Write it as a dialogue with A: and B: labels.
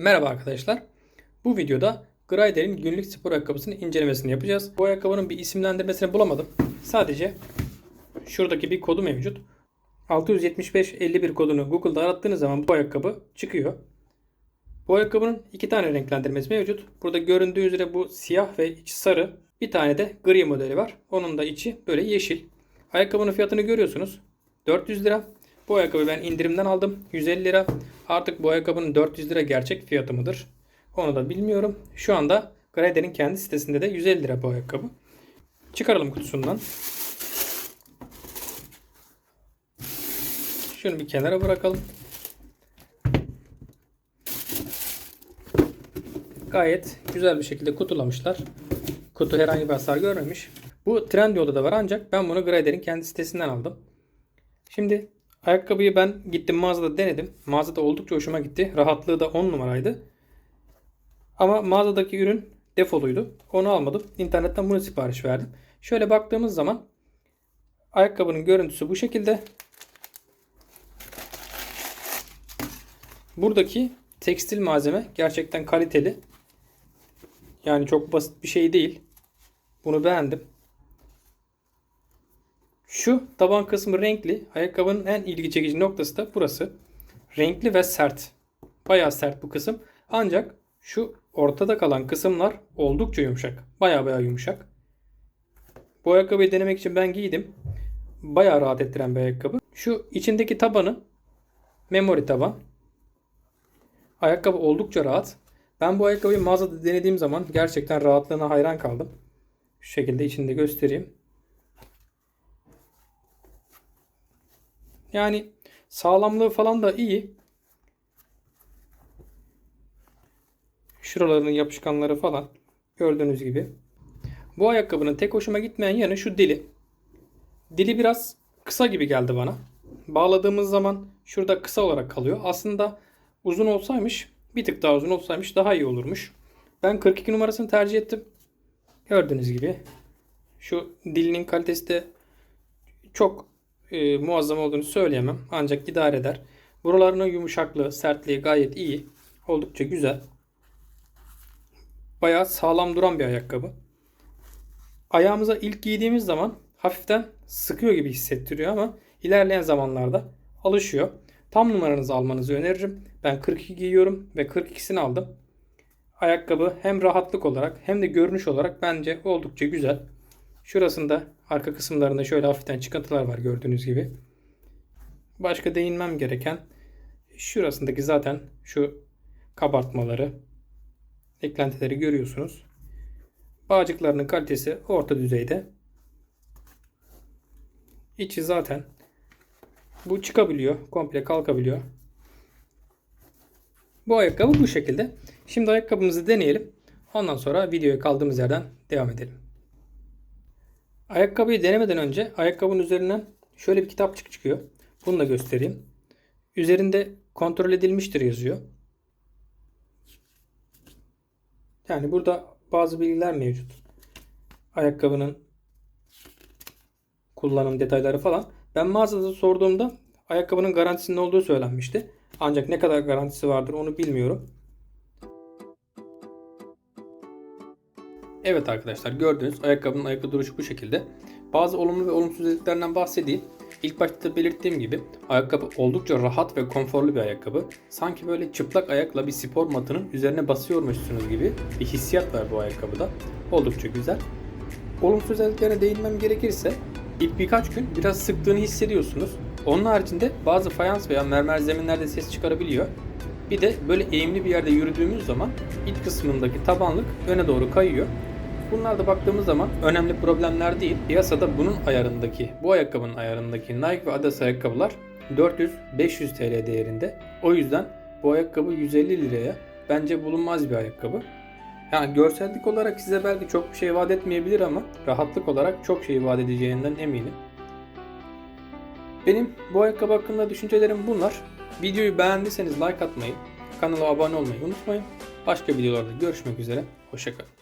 A: Merhaba arkadaşlar. Bu videoda Greider'in günlük spor ayakkabısının incelemesini yapacağız. Bu ayakkabının bir isimlendirmesini bulamadım. Sadece şuradaki bir kodu mevcut. 675-51 kodunu Google'da arattığınız zaman bu ayakkabı çıkıyor. Bu ayakkabının iki tane renklendirmesi mevcut. Burada göründüğü üzere bu siyah ve içi sarı. Bir tane de gri modeli var. Onun da içi böyle yeşil. Ayakkabının fiyatını görüyorsunuz. 400 lira. Bu ayakkabıyı ben indirimden aldım. 150 lira. Artık bu ayakkabının 400 lira gerçek fiyatı mıdır? Onu da bilmiyorum. Şu anda Grader'in kendi sitesinde de 150 lira bu ayakkabı. Çıkaralım kutusundan. Şunu bir kenara bırakalım. Gayet güzel bir şekilde kutulamışlar. Kutu herhangi bir hasar görmemiş. Bu Trendyol'da da var ancak ben bunu Grader'in kendi sitesinden aldım. Şimdi ayakkabıyı ben gittim mağazada denedim. Mağazada oldukça hoşuma gitti. Rahatlığı da 10 numaraydı. Ama mağazadaki ürün defoluydu. Onu almadım. İnternetten bunu sipariş verdim. Şöyle baktığımız zaman ayakkabının görüntüsü bu şekilde. Buradaki tekstil malzeme gerçekten kaliteli. Yani çok basit bir şey değil. Bunu beğendim. Şu taban kısmı renkli. Ayakkabının en ilgi çekici noktası da burası. Renkli ve sert. Bayağı sert bu kısım. Ancak şu ortada kalan kısımlar oldukça yumuşak. Bayağı bayağı yumuşak. Bu ayakkabıyı denemek için ben giydim. Bayağı rahat ettiren bir ayakkabı. Şu içindeki tabanı memory taban. Ayakkabı oldukça rahat. Ben bu ayakkabıyı mağazada denediğim zaman gerçekten rahatlığına hayran kaldım. Şu şekilde içinde göstereyim. Yani sağlamlığı falan da iyi. Şuralarının yapışkanları falan gördüğünüz gibi. Bu ayakkabının tek hoşuma gitmeyen yanı şu dili. Dili biraz kısa gibi geldi bana. Bağladığımız zaman şurada kısa olarak kalıyor. Aslında uzun olsaymış, bir tık daha uzun olsaymış daha iyi olurmuş. Ben 42 numarasını tercih ettim. Gördüğünüz gibi şu dilinin kalitesi de çok e, muazzam olduğunu söyleyemem. Ancak idare eder. Buralarının yumuşaklığı, sertliği gayet iyi. Oldukça güzel. Bayağı sağlam duran bir ayakkabı. Ayağımıza ilk giydiğimiz zaman hafiften sıkıyor gibi hissettiriyor ama ilerleyen zamanlarda alışıyor. Tam numaranızı almanızı öneririm. Ben 42 giyiyorum ve 42'sini aldım. Ayakkabı hem rahatlık olarak hem de görünüş olarak bence oldukça güzel. Şurasında arka kısımlarında şöyle hafiften çıkıntılar var gördüğünüz gibi. Başka değinmem gereken şurasındaki zaten şu kabartmaları, eklentileri görüyorsunuz. Bağcıklarının kalitesi orta düzeyde. İçi zaten bu çıkabiliyor, komple kalkabiliyor. Bu ayakkabı bu şekilde. Şimdi ayakkabımızı deneyelim. Ondan sonra videoya kaldığımız yerden devam edelim. Ayakkabıyı denemeden önce ayakkabının üzerinden şöyle bir kitapçık çıkıyor. Bunu da göstereyim. Üzerinde kontrol edilmiştir yazıyor. Yani burada bazı bilgiler mevcut. Ayakkabının kullanım detayları falan. Ben mağazada sorduğumda ayakkabının garantisinin olduğu söylenmişti. Ancak ne kadar garantisi vardır onu bilmiyorum. Evet arkadaşlar gördüğünüz ayakkabının ayakta duruşu bu şekilde. Bazı olumlu ve olumsuz özelliklerinden bahsedeyim. İlk başta da belirttiğim gibi ayakkabı oldukça rahat ve konforlu bir ayakkabı. Sanki böyle çıplak ayakla bir spor matının üzerine basıyormuşsunuz gibi bir hissiyat var bu ayakkabıda. Oldukça güzel. Olumsuz özelliklerine değinmem gerekirse ilk birkaç gün biraz sıktığını hissediyorsunuz. Onun haricinde bazı fayans veya mermer zeminlerde ses çıkarabiliyor. Bir de böyle eğimli bir yerde yürüdüğümüz zaman iç kısmındaki tabanlık öne doğru kayıyor. Bunlar da baktığımız zaman önemli problemler değil. Piyasada bunun ayarındaki, bu ayakkabının ayarındaki Nike ve Adidas ayakkabılar 400-500 TL değerinde. O yüzden bu ayakkabı 150 liraya bence bulunmaz bir ayakkabı. Yani görsellik olarak size belki çok bir şey vaat etmeyebilir ama rahatlık olarak çok şey vaat edeceğinden eminim. Benim bu ayakkabı hakkında düşüncelerim bunlar. Videoyu beğendiyseniz like atmayı, kanala abone olmayı unutmayın. Başka videolarda görüşmek üzere. Hoşçakalın.